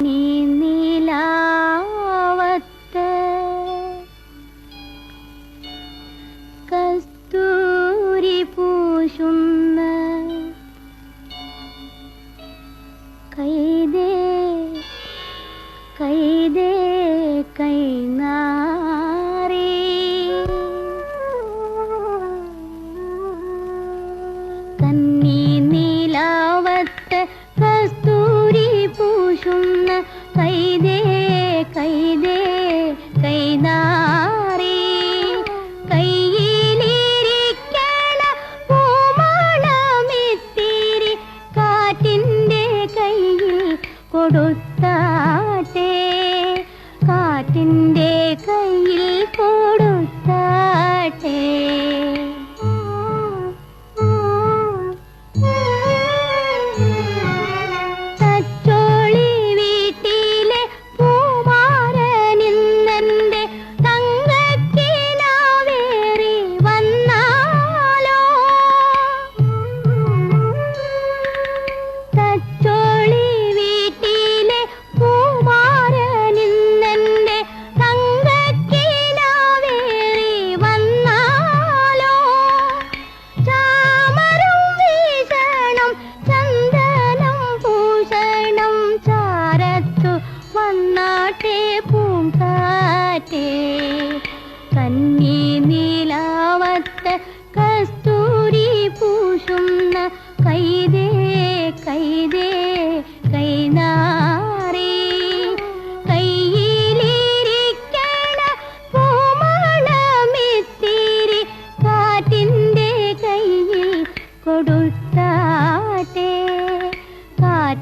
നീ നീലാവത്ത് കസ്തൂരി പൂശുന്ന കൈതേ കൈതേ കൈനാറി. കന്നി നീലാവത്ത് కైదే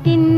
In.